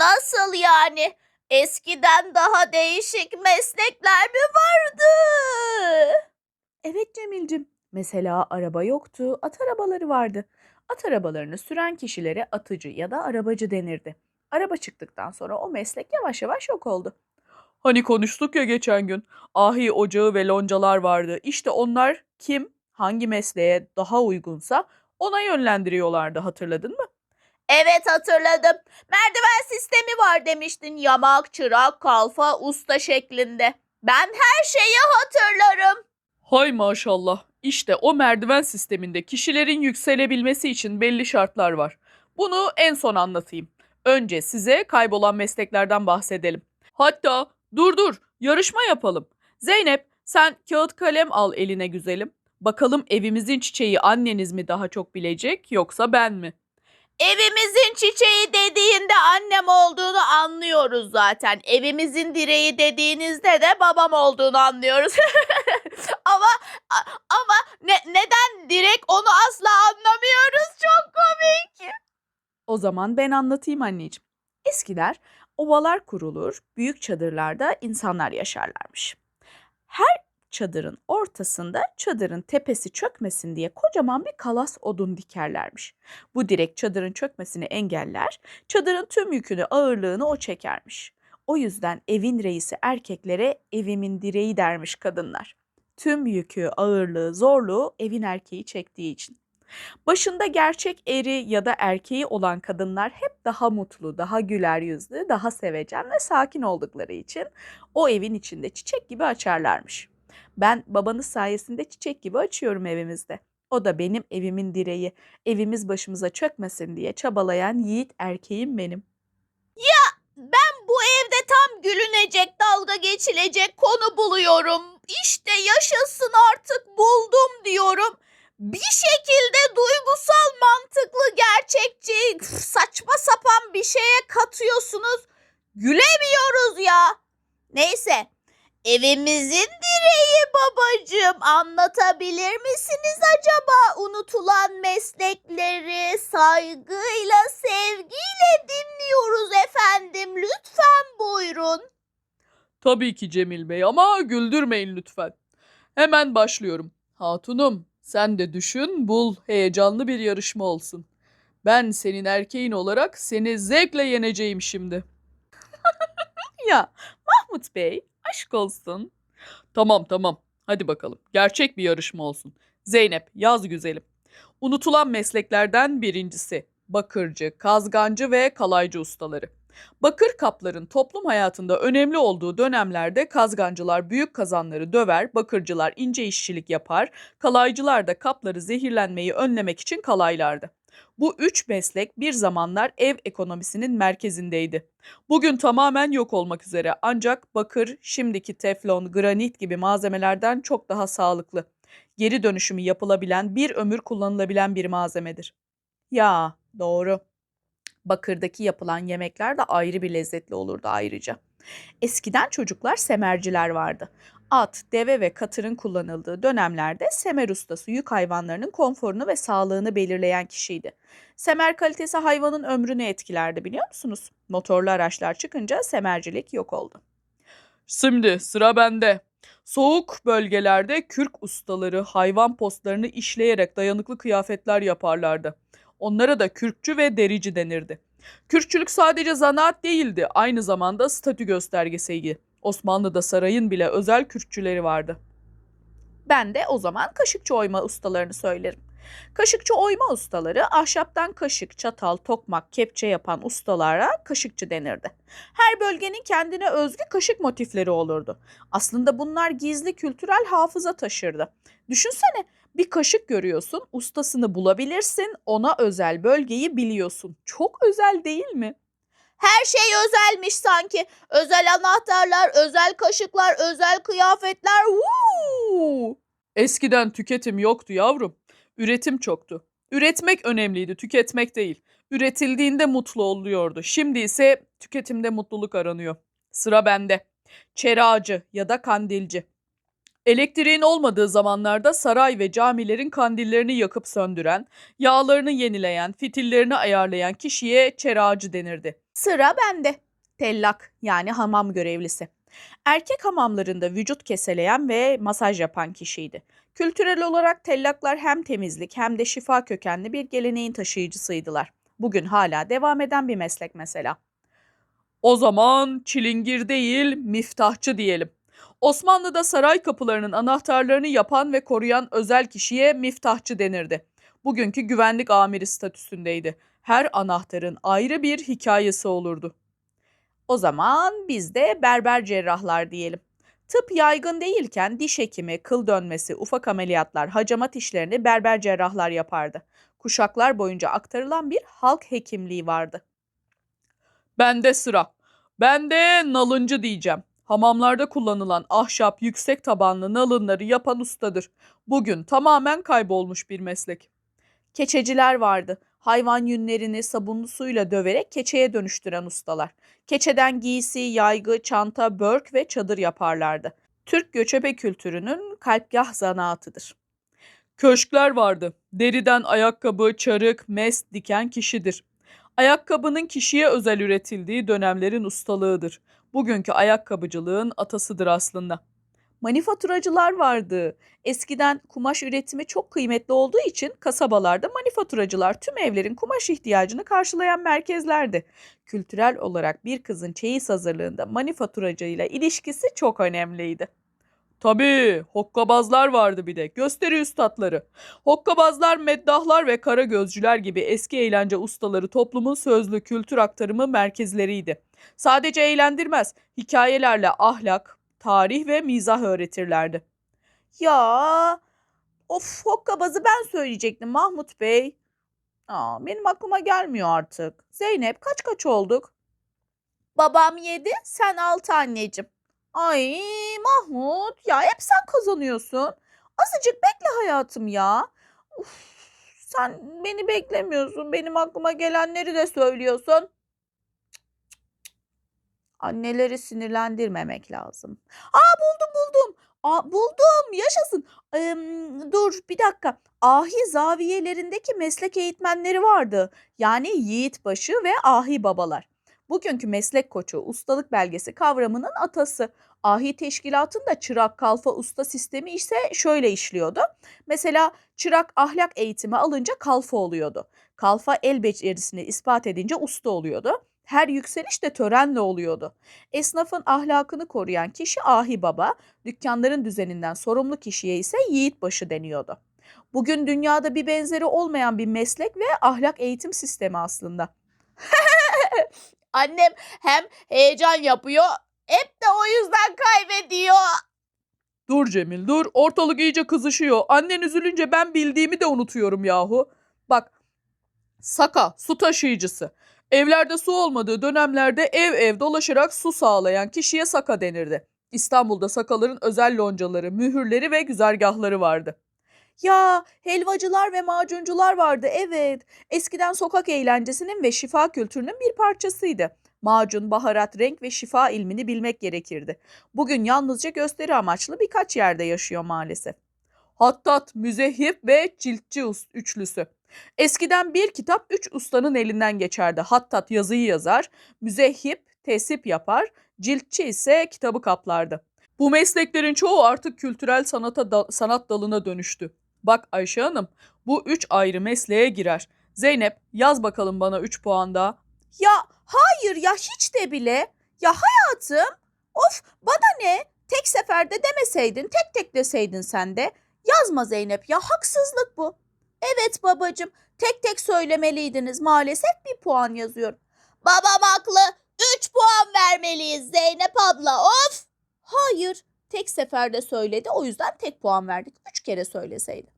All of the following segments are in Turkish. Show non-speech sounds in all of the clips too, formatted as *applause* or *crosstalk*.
Nasıl yani? Eskiden daha değişik meslekler mi vardı? Evet Cemil'cim. Mesela araba yoktu, at arabaları vardı. At arabalarını süren kişilere atıcı ya da arabacı denirdi. Araba çıktıktan sonra o meslek yavaş yavaş yok oldu. Hani konuştuk ya geçen gün. Ahi ocağı ve loncalar vardı. İşte onlar kim, hangi mesleğe daha uygunsa ona yönlendiriyorlardı hatırladın mı? Evet hatırladım. Merdiven sistemi var demiştin. Yamak, çırak, kalfa, usta şeklinde. Ben her şeyi hatırlarım. Hay maşallah. İşte o merdiven sisteminde kişilerin yükselebilmesi için belli şartlar var. Bunu en son anlatayım. Önce size kaybolan mesleklerden bahsedelim. Hatta dur dur yarışma yapalım. Zeynep sen kağıt kalem al eline güzelim. Bakalım evimizin çiçeği anneniz mi daha çok bilecek yoksa ben mi? Evimizin çiçeği dediğinde annem olduğunu anlıyoruz zaten. Evimizin direği dediğinizde de babam olduğunu anlıyoruz. *laughs* ama ama ne, neden direk onu asla anlamıyoruz. Çok komik. O zaman ben anlatayım anneciğim. Eskiler ovalar kurulur, büyük çadırlarda insanlar yaşarlarmış. Her çadırın ortasında çadırın tepesi çökmesin diye kocaman bir kalas odun dikerlermiş. Bu direk çadırın çökmesini engeller, çadırın tüm yükünü, ağırlığını o çekermiş. O yüzden evin reisi erkeklere evimin direği dermiş kadınlar. Tüm yükü, ağırlığı, zorluğu evin erkeği çektiği için. Başında gerçek eri ya da erkeği olan kadınlar hep daha mutlu, daha güler yüzlü, daha sevecen ve sakin oldukları için o evin içinde çiçek gibi açarlarmış. Ben babanız sayesinde çiçek gibi açıyorum evimizde. O da benim evimin direği, evimiz başımıza çökmesin diye çabalayan yiğit erkeğim benim. Ben bu evde tam gülünecek, dalga geçilecek konu buluyorum. İşte yaşasın artık buldum diyorum. Bir şekilde duygusal, mantıklı, gerçekçi, saçma sapan bir şeye katıyorsunuz. Gülemiyoruz ya. Neyse. Evimizin direği babacığım anlatabilir misiniz acaba unutulan meslekleri saygıyla sevgiyle dinliyoruz efendim lütfen buyurun. Tabii ki Cemil Bey ama güldürmeyin lütfen. Hemen başlıyorum. Hatunum sen de düşün bul heyecanlı bir yarışma olsun. Ben senin erkeğin olarak seni zevkle yeneceğim şimdi. *laughs* ya Mahmut Bey aşk olsun. Tamam tamam hadi bakalım gerçek bir yarışma olsun. Zeynep yaz güzelim. Unutulan mesleklerden birincisi bakırcı, kazgancı ve kalaycı ustaları. Bakır kapların toplum hayatında önemli olduğu dönemlerde kazgancılar büyük kazanları döver, bakırcılar ince işçilik yapar, kalaycılar da kapları zehirlenmeyi önlemek için kalaylardı. Bu üç meslek bir zamanlar ev ekonomisinin merkezindeydi. Bugün tamamen yok olmak üzere ancak bakır şimdiki teflon, granit gibi malzemelerden çok daha sağlıklı. Geri dönüşümü yapılabilen, bir ömür kullanılabilen bir malzemedir. Ya, doğru. Bakırdaki yapılan yemekler de ayrı bir lezzetli olurdu ayrıca. Eskiden çocuklar semerciler vardı. At, deve ve katırın kullanıldığı dönemlerde semer ustası yük hayvanlarının konforunu ve sağlığını belirleyen kişiydi. Semer kalitesi hayvanın ömrünü etkilerdi biliyor musunuz? Motorlu araçlar çıkınca semercilik yok oldu. Şimdi sıra bende. Soğuk bölgelerde kürk ustaları hayvan postlarını işleyerek dayanıklı kıyafetler yaparlardı. Onlara da kürkçü ve derici denirdi. Kürkçülük sadece zanaat değildi, aynı zamanda statü göstergesiydi. Osmanlı'da sarayın bile özel kürkçüleri vardı. Ben de o zaman kaşıkçı oyma ustalarını söylerim. Kaşıkçı oyma ustaları ahşaptan kaşık, çatal, tokmak, kepçe yapan ustalara kaşıkçı denirdi. Her bölgenin kendine özgü kaşık motifleri olurdu. Aslında bunlar gizli kültürel hafıza taşırdı. Düşünsene bir kaşık görüyorsun, ustasını bulabilirsin, ona özel bölgeyi biliyorsun. Çok özel değil mi? Her şey özelmiş sanki. Özel anahtarlar, özel kaşıklar, özel kıyafetler. Woo! Eskiden tüketim yoktu yavrum. Üretim çoktu. Üretmek önemliydi, tüketmek değil. Üretildiğinde mutlu oluyordu. Şimdi ise tüketimde mutluluk aranıyor. Sıra bende. Çeracı ya da kandilci. Elektriğin olmadığı zamanlarda saray ve camilerin kandillerini yakıp söndüren, yağlarını yenileyen, fitillerini ayarlayan kişiye çeracı denirdi. Sıra bende. Tellak yani hamam görevlisi. Erkek hamamlarında vücut keseleyen ve masaj yapan kişiydi. Kültürel olarak tellaklar hem temizlik hem de şifa kökenli bir geleneğin taşıyıcısıydılar. Bugün hala devam eden bir meslek mesela. O zaman çilingir değil, miftahçı diyelim. Osmanlı'da saray kapılarının anahtarlarını yapan ve koruyan özel kişiye miftahçı denirdi. Bugünkü güvenlik amiri statüsündeydi. Her anahtarın ayrı bir hikayesi olurdu. O zaman biz de berber cerrahlar diyelim. Tıp yaygın değilken diş hekimi, kıl dönmesi, ufak ameliyatlar, hacamat işlerini berber cerrahlar yapardı. Kuşaklar boyunca aktarılan bir halk hekimliği vardı. Bende sıra. Ben de nalıncı diyeceğim. Hamamlarda kullanılan ahşap yüksek tabanlı nalınları yapan ustadır. Bugün tamamen kaybolmuş bir meslek. Keçeciler vardı. Hayvan yünlerini sabunlu suyla döverek keçeye dönüştüren ustalar. Keçeden giysi, yaygı, çanta, börk ve çadır yaparlardı. Türk göçebe kültürünün kalpgah zanaatıdır. Köşkler vardı. Deriden ayakkabı, çarık, mes diken kişidir. Ayakkabının kişiye özel üretildiği dönemlerin ustalığıdır. Bugünkü ayakkabıcılığın atasıdır aslında. Manifaturacılar vardı. Eskiden kumaş üretimi çok kıymetli olduğu için kasabalarda manifaturacılar tüm evlerin kumaş ihtiyacını karşılayan merkezlerdi. Kültürel olarak bir kızın çeyiz hazırlığında manifaturacıyla ilişkisi çok önemliydi. Tabii hokkabazlar vardı bir de gösteri üstadları. Hokkabazlar, meddahlar ve kara gözcüler gibi eski eğlence ustaları toplumun sözlü kültür aktarımı merkezleriydi. Sadece eğlendirmez, hikayelerle ahlak, tarih ve mizah öğretirlerdi. Ya of hokkabazı ben söyleyecektim Mahmut Bey. Aa, benim aklıma gelmiyor artık. Zeynep kaç kaç olduk? Babam yedi, sen altı anneciğim. Ay Mahmut ya hep sen kazanıyorsun. Azıcık bekle hayatım ya. Uf, sen beni beklemiyorsun. Benim aklıma gelenleri de söylüyorsun. Anneleri sinirlendirmemek lazım. Aa buldum buldum. Aa, buldum yaşasın. Em, dur bir dakika. Ahi zaviyelerindeki meslek eğitmenleri vardı. Yani yiğitbaşı ve ahi babalar. Bugünkü meslek koçu ustalık belgesi kavramının atası. Ahi teşkilatında çırak kalfa usta sistemi ise şöyle işliyordu. Mesela çırak ahlak eğitimi alınca kalfa oluyordu. Kalfa el becerisini ispat edince usta oluyordu. Her yükseliş de törenle oluyordu. Esnafın ahlakını koruyan kişi ahi baba, dükkanların düzeninden sorumlu kişiye ise yiğitbaşı deniyordu. Bugün dünyada bir benzeri olmayan bir meslek ve ahlak eğitim sistemi aslında. *laughs* Annem hem heyecan yapıyor hep de o yüzden kaybediyor. Dur Cemil dur ortalık iyice kızışıyor. Annen üzülünce ben bildiğimi de unutuyorum yahu. Bak Saka su taşıyıcısı. Evlerde su olmadığı dönemlerde ev ev dolaşarak su sağlayan kişiye saka denirdi. İstanbul'da sakaların özel loncaları, mühürleri ve güzergahları vardı. Ya helvacılar ve macuncular vardı evet. Eskiden sokak eğlencesinin ve şifa kültürünün bir parçasıydı. Macun, baharat, renk ve şifa ilmini bilmek gerekirdi. Bugün yalnızca gösteri amaçlı birkaç yerde yaşıyor maalesef. Hattat, müzehip ve ciltçi üçlüsü. Eskiden bir kitap üç ustanın elinden geçerdi. Hattat yazıyı yazar, müzehip tesip yapar, ciltçi ise kitabı kaplardı. Bu mesleklerin çoğu artık kültürel sanata da- sanat dalına dönüştü. Bak Ayşe Hanım, bu üç ayrı mesleğe girer. Zeynep yaz bakalım bana 3 puan daha. Ya hayır ya hiç de bile. Ya hayatım of bana ne? Tek seferde demeseydin tek tek deseydin sen de. Yazma Zeynep ya haksızlık bu. Evet babacığım tek tek söylemeliydiniz maalesef bir puan yazıyorum. Babam haklı 3 puan vermeliyiz Zeynep abla of. Hayır tek seferde söyledi o yüzden tek puan verdik 3 kere söyleseydi.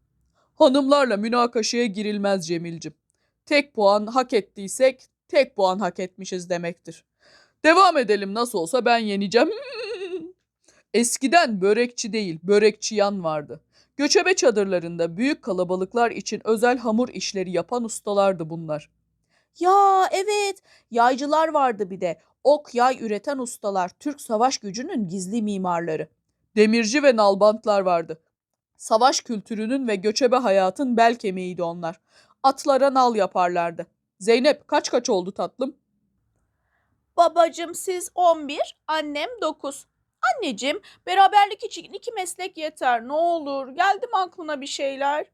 Hanımlarla münakaşaya girilmez Cemilcim. Tek puan hak ettiysek tek puan hak etmişiz demektir. Devam edelim nasıl olsa ben yeneceğim. *laughs* Eskiden börekçi değil börekçi yan vardı. Göçebe çadırlarında büyük kalabalıklar için özel hamur işleri yapan ustalardı bunlar. Ya evet yaycılar vardı bir de. Ok yay üreten ustalar Türk savaş gücünün gizli mimarları. Demirci ve nalbantlar vardı. Savaş kültürünün ve göçebe hayatın bel kemiğiydi onlar. Atlara nal yaparlardı. Zeynep kaç kaç oldu tatlım? Babacım siz 11, annem 9. Anneciğim beraberlik için iki meslek yeter ne olur. Geldi mi aklına bir şeyler?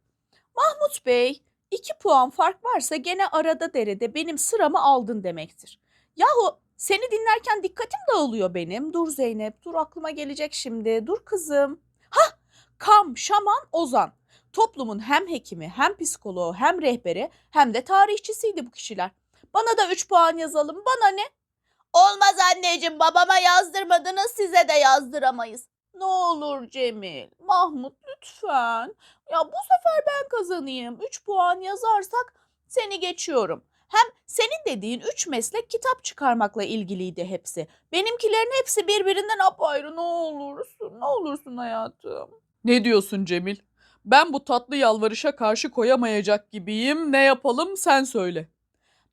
Mahmut Bey, iki puan fark varsa gene arada derede benim sıramı aldın demektir. Yahu seni dinlerken dikkatim dağılıyor benim. Dur Zeynep, dur aklıma gelecek şimdi. Dur kızım. Hah, Kam, Şaman, Ozan. Toplumun hem hekimi, hem psikoloğu, hem rehberi, hem de tarihçisiydi bu kişiler. Bana da 3 puan yazalım. Bana ne? Olmaz anneciğim. Babama yazdırmadınız size de yazdıramayız. Ne olur Cemil, Mahmut lütfen. Ya bu sefer ben kazanayım. 3 puan yazarsak seni geçiyorum. Hem senin dediğin 3 meslek kitap çıkarmakla ilgiliydi hepsi. Benimkilerin hepsi birbirinden apayrı. Ne olursun, ne olursun hayatım. Ne diyorsun Cemil? Ben bu tatlı yalvarışa karşı koyamayacak gibiyim. Ne yapalım sen söyle.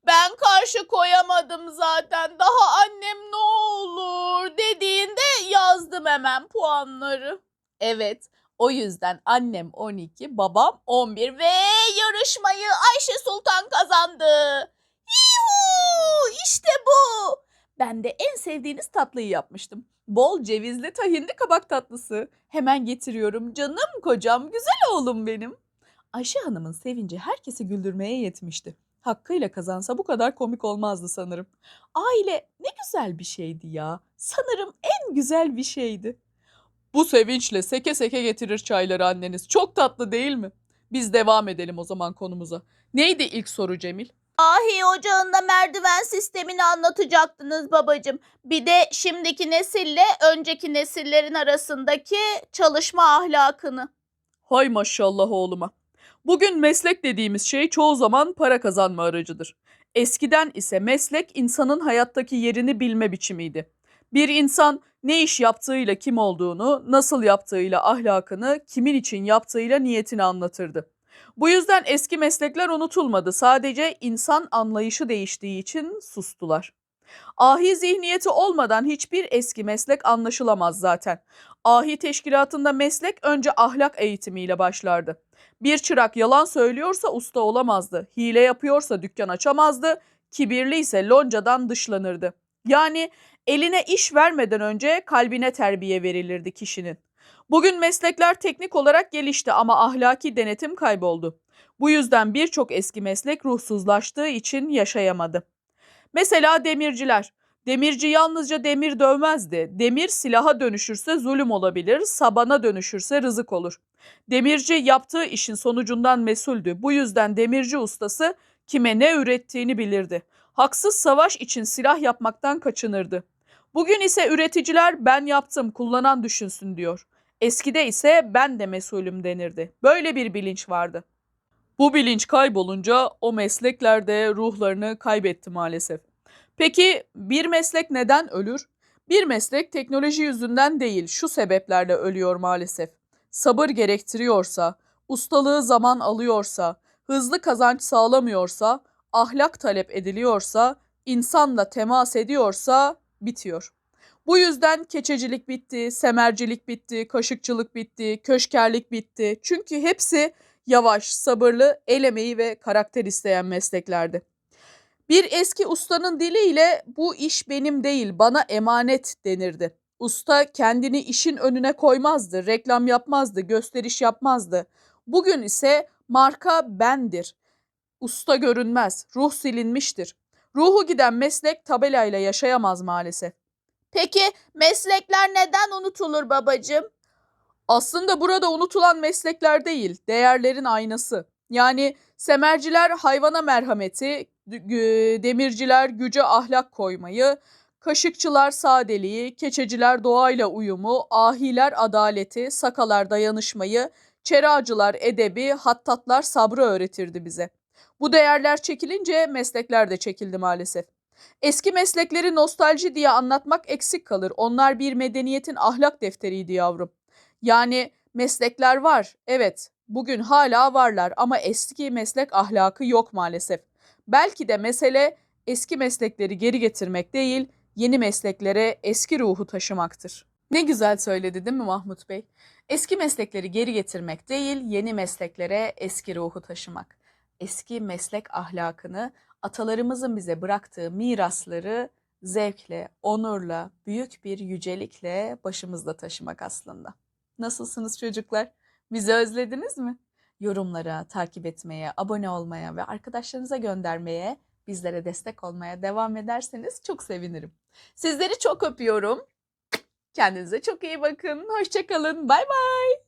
Ben karşı koyamadım zaten. Daha annem ne olur dediğinde yazdım hemen puanları. Evet, o yüzden annem 12, babam 11 ve yarışmayı Ayşe Sultan kazandı. Yuhu! İşte bu. Ben de en sevdiğiniz tatlıyı yapmıştım. Bol cevizli tahinli kabak tatlısı. Hemen getiriyorum canım kocam, güzel oğlum benim. Ayşe Hanım'ın sevinci herkesi güldürmeye yetmişti. Hakkıyla kazansa bu kadar komik olmazdı sanırım. Aile ne güzel bir şeydi ya. Sanırım en güzel bir şeydi. Bu sevinçle seke seke getirir çayları anneniz. Çok tatlı değil mi? Biz devam edelim o zaman konumuza. Neydi ilk soru Cemil? Ahi ocağında merdiven sistemini anlatacaktınız babacığım. Bir de şimdiki nesille önceki nesillerin arasındaki çalışma ahlakını. Hay maşallah oğluma. Bugün meslek dediğimiz şey çoğu zaman para kazanma aracıdır. Eskiden ise meslek insanın hayattaki yerini bilme biçimiydi. Bir insan ne iş yaptığıyla kim olduğunu, nasıl yaptığıyla ahlakını, kimin için yaptığıyla niyetini anlatırdı. Bu yüzden eski meslekler unutulmadı. Sadece insan anlayışı değiştiği için sustular. Ahi zihniyeti olmadan hiçbir eski meslek anlaşılamaz zaten. Ahi teşkilatında meslek önce ahlak eğitimiyle başlardı. Bir çırak yalan söylüyorsa usta olamazdı. Hile yapıyorsa dükkan açamazdı. Kibirli ise loncadan dışlanırdı. Yani eline iş vermeden önce kalbine terbiye verilirdi kişinin. Bugün meslekler teknik olarak gelişti ama ahlaki denetim kayboldu. Bu yüzden birçok eski meslek ruhsuzlaştığı için yaşayamadı. Mesela demirciler. Demirci yalnızca demir dövmezdi. Demir silaha dönüşürse zulüm olabilir, sabana dönüşürse rızık olur. Demirci yaptığı işin sonucundan mesuldü. Bu yüzden demirci ustası kime ne ürettiğini bilirdi. Haksız savaş için silah yapmaktan kaçınırdı. Bugün ise üreticiler ben yaptım, kullanan düşünsün diyor. Eskide ise ben de mesulüm denirdi. Böyle bir bilinç vardı. Bu bilinç kaybolunca o meslekler de ruhlarını kaybetti maalesef. Peki bir meslek neden ölür? Bir meslek teknoloji yüzünden değil, şu sebeplerle ölüyor maalesef. Sabır gerektiriyorsa, ustalığı zaman alıyorsa, hızlı kazanç sağlamıyorsa, ahlak talep ediliyorsa, insanla temas ediyorsa bitiyor. Bu yüzden keçecilik bitti, semercilik bitti, kaşıkçılık bitti, köşkerlik bitti. Çünkü hepsi yavaş, sabırlı, el emeği ve karakter isteyen mesleklerdi. Bir eski ustanın diliyle bu iş benim değil, bana emanet denirdi. Usta kendini işin önüne koymazdı, reklam yapmazdı, gösteriş yapmazdı. Bugün ise marka bendir. Usta görünmez, ruh silinmiştir. Ruhu giden meslek tabelayla yaşayamaz maalesef. Peki meslekler neden unutulur babacığım? Aslında burada unutulan meslekler değil, değerlerin aynası. Yani semerciler hayvana merhameti, demirciler güce ahlak koymayı, kaşıkçılar sadeliği, keçeciler doğayla uyumu, ahiler adaleti, sakalar dayanışmayı, çeracılar edebi, hattatlar sabrı öğretirdi bize. Bu değerler çekilince meslekler de çekildi maalesef. Eski meslekleri nostalji diye anlatmak eksik kalır. Onlar bir medeniyetin ahlak defteriydi yavrum. Yani meslekler var, evet. Bugün hala varlar ama eski meslek ahlakı yok maalesef. Belki de mesele eski meslekleri geri getirmek değil, yeni mesleklere eski ruhu taşımaktır. Ne güzel söyledi değil mi Mahmut Bey? Eski meslekleri geri getirmek değil, yeni mesleklere eski ruhu taşımak. Eski meslek ahlakını, atalarımızın bize bıraktığı mirasları zevkle, onurla, büyük bir yücelikle başımızda taşımak aslında. Nasılsınız çocuklar? Bizi özlediniz mi? Yorumlara, takip etmeye, abone olmaya ve arkadaşlarınıza göndermeye, bizlere destek olmaya devam ederseniz çok sevinirim. Sizleri çok öpüyorum. Kendinize çok iyi bakın. Hoşçakalın. Bay bay.